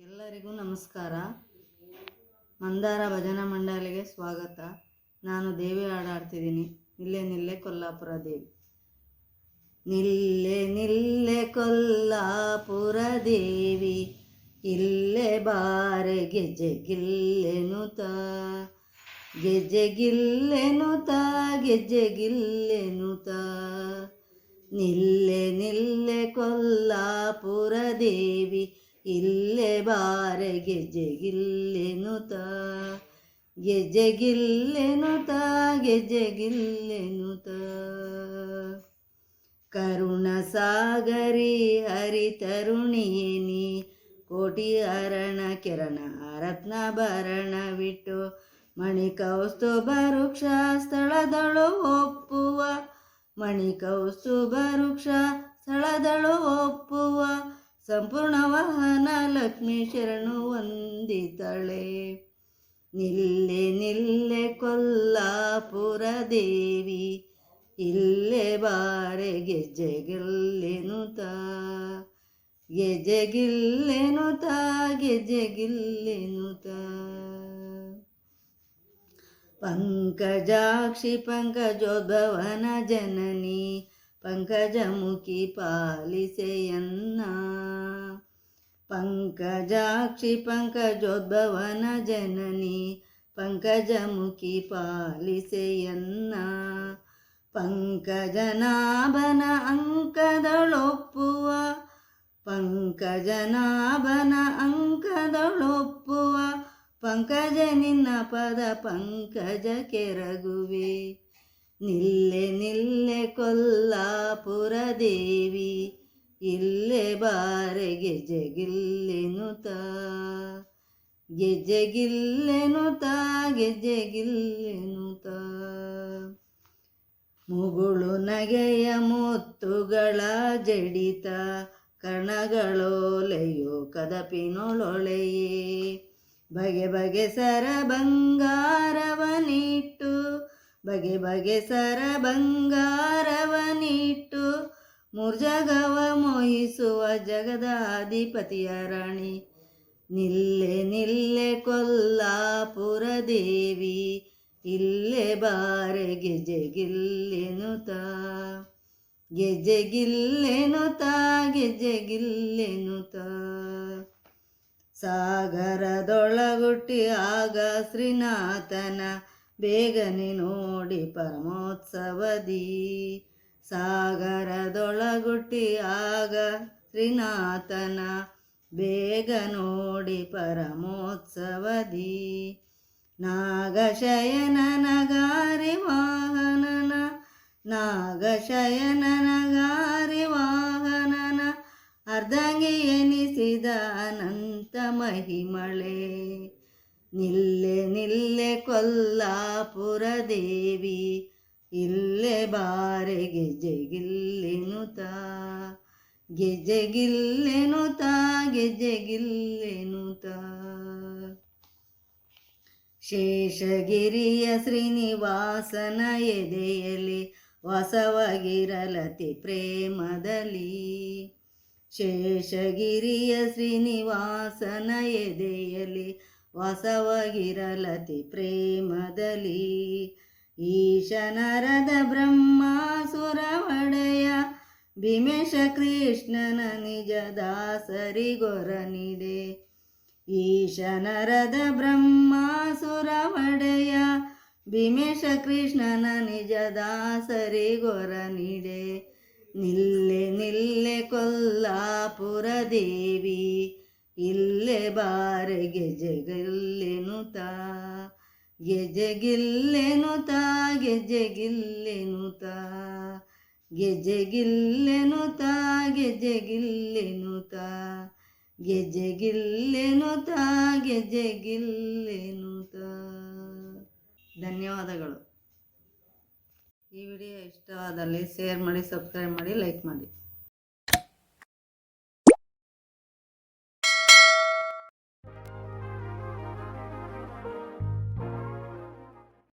ಎಲ್ಲರಿಗೂ ನಮಸ್ಕಾರ. ಮಂದಾರ ಭಜನಾ ಮಂಡಳಿಗೆ ಸ್ವಾಗತ. ನಾನು ದೇವಿ ಹಾಡಾಡ್ತಿದ್ದೀನಿ. ನಿಲ್ಲೆ ನಿಲ್ಲೆ ಕೊಲ್ಲಾಪುರ ದೇವಿ. ನಿಲ್ಲೆ ನಿಲ್ಲೆ ಕೊಲ್ಲಾಪುರ ದೇವಿ, ಇಲ್ಲೇ ಬಾರೆ ಗೆಜ್ಜೆ ಗಿಲ್ಲೆನುತ ಗೆಜ್ಜೆ ಗಿಲ್ಲೆನುತ ಗೆಜ್ಜೆ ಗಿಲ್ಲೆನುತ ನಿಲ್ಲೆ ನಿಲ್ಲೆ ಕೊಲ್ಲಾಪುರ ದೇವಿ ಇಲ್ಲೇ ಬಾರೆ ಗೆಜ್ಜೆಗಿಲ್ಲೆನುತ ಗೆಜ್ಜೆಗಿಲ್ಲೆನುತ ಗೆಜ್ಜೆಗಿಲ್ಲೆನುತ ಕರುಣ ಸಾಗರಿ ಹರಿತರುಣಿಯೇನಿ ಕೋಟಿ ಅರಣ ಕಿರಣ ರತ್ನಾಭರಣವಿಟ್ಟು ಮಣಿಕೌಸ್ತುಭ ವೃಕ್ಷ ಸ್ಥಳದಳು ಒಪ್ಪುವ ಮಣಿಕೌಸ್ತುಭ ವೃಕ್ಷ ಸ್ಥಳದಳು ಒಪ್ಪುವ ಸಂಪೂರ್ಣ ವಾಹನ ಲಕ್ಷ್ಮೀ ಶರಣು ವಂದಿತಳೆ. ನಿಲ್ಲೆ ನಿಲ್ಲೆ ಕೊಲ್ಲಾಪುರ ದೇವಿ, ಇಲ್ಲೆ ಬಾರೆ ಗೆಜ್ಜೆಗಿಲ್ಲೆನುತ. ಗೆಜ್ಜೆಗಿಲ್ಲೆನುತ ಗೆಜ್ಜೆಗಿಲ್ಲೆನುತ. ಪಂಕಜಾಕ್ಷಿ ಪಂಕಜೋದ್ಭವನ ಜನನಿ ಪಂಕಜಮುಖಿ ಪಾಲಿಸೆಯನ್ನ ಪಂಕಜಾಕ್ಷಿ ಪಂಕಜೋದ್ಭವನ ಜನನಿ ಪಂಕಜಮುಖಿ ಪಾಲಿಸೆಯನ್ನ ಪಂಕಜನಾಭನ ಅಂಕದಳೊಪ್ಪುವ ಪಂಕಜನಾಭನ ಅಂಕದಳೊಪ್ಪುವ ಪಂಕಜ ನಿನ್ನ ಪದ ಪಂಕಜ ಕೆರಗುವೆ ನಿಲ್ಲೆ ನಿಲ್ಲೆ ಕೊಲ್ಲಾಪುರ ದೇವಿ, ಇಲ್ಲೆ ಬಾರೆ ಗೆಜ್ಜೆಗಿಲ್ಲೆನುತ ಗೆಜ್ಜೆಗಿಲ್ಲೆನುತ ಗೆಜ್ಜೆಗಿಲ್ಲೆನುತ ಮುಗುಳು ನಗೆಯ ಮುತ್ತುಗಳ ಜಡಿತ, ಕಣಗಳೋಲೆಯೋ ಕದಪಿನೊಳೊಳೆಯೇ. ಬಗೆ ಬಗೆ ಸರ ಬಂಗಾರವನಿಟ್ಟು ಬಗೆ ಬಗೆ ಸರ ಬಂಗಾರವನಿಟ್ಟು ಮುರ್ಜಗವ ಮೋಹಿಸುವ ಜಗದ ಅಧಿಪತಿಯ ರಾಣಿ. ನಿಲ್ಲೆ ನಿಲ್ಲೆ ಕೊಲ್ಲಾಪುರ ದೇವಿ, ಇಲ್ಲೆ ಬಾರೆ ಗೆಜ್ಜೆಗಿಲ್ಲೆನುತ ಗೆಜ್ಜೆಗಿಲ್ಲೆನುತ ಗೆಜ್ಜೆಗಿಲ್ಲೆನುತ ಸಾಗರದೊಳಗುಟ್ಟಿ ಆಗ ಶ್ರೀನಾಥನ ಬೇಗನೆ ನೋಡಿ ಪರಮೋತ್ಸವದಿ. ಸಾಗರದೊಳಗುಟ್ಟಿ ಆಗ ಶ್ರೀನಾಥನ ಬೇಗ ನೋಡಿ ಪರಮೋತ್ಸವದಿ. ನಾಗಶಯನನಗಾರಿ ವಾಹನನ ನಾಗಶಯನನಗಾರಿ ವಾಹನನ, ಅರ್ಧಂಗಿ ಎನಿಸಿದ ಅನಂತ ಮಹಿಮಳೆ. ನಿಲ್ಲೆ ನಿಲ್ಲೆ ಕೊಲ್ಲಾಪುರ ದೇವಿ, ಇಲ್ಲೆ ಬಾರೆ ಗೆಜೆಗಿಲ್ಲೆನುತ ಗೆಜೆಗಿಲ್ಲೆನುತ ಗೆಜೆಗಿಲ್ಲೆನುತ. ಶೇಷಗಿರಿಯ ಶ್ರೀನಿವಾಸನ ಎದೆಯಲ್ಲಿ ವಾಸವಾಗಿರಲತಿ ಪ್ರೇಮದಲ್ಲಿ. ಶೇಷಗಿರಿಯ ಶ್ರೀನಿವಾಸನ ಎದೆಯಲ್ಲಿ ವಾಸವಾಗಿರಲತಿ ಪ್ರೇಮದಲ್ಲಿ. ಈಶನರದ ಬ್ರಹ್ಮಾಸುರ ಒಡೆಯ ಭೀಮೇಶ ಕೃಷ್ಣನ ನಿಜ ದಾಸರಿಗೊರನಿದೆ ಈಶನರದ ಬ್ರಹ್ಮಾಸುರ ಒಡೆಯ ಭೀಮೇಶ ಕೃಷ್ಣನ ನಿಜ ನಿಲ್ಲೆ ನಿಲ್ಲೆ ಕೊಲ್ಲಾಪುರ ದೇವಿ, ಇಲ್ಲೇ ಬಾರೆ ಗೆಜ್ಜೆಗಿಲ್ಲೆನುತ ಗೆಜ್ಜೆಗಿಲ್ಲೆನುತ ಗೆಜ್ಜೆಗಿಲ್ಲೆನುತ ಗೆಜ್ಜೆಗಿಲ್ಲೆನುತ ಗೆಜ್ಜೆಗಿಲ್ಲೆನುತ ಗೆಜ್ಜೆಗಿಲ್ಲೆನುತ ತಾ ಧನ್ಯವಾದಗಳು. ಈ ವಿಡಿಯೋ ಇಷ್ಟವಾದಲ್ಲಿ ಶೇರ್ ಮಾಡಿ, ಸಬ್ಸ್ಕ್ರೈಬ್ ಮಾಡಿ, ಲೈಕ್ ಮಾಡಿ.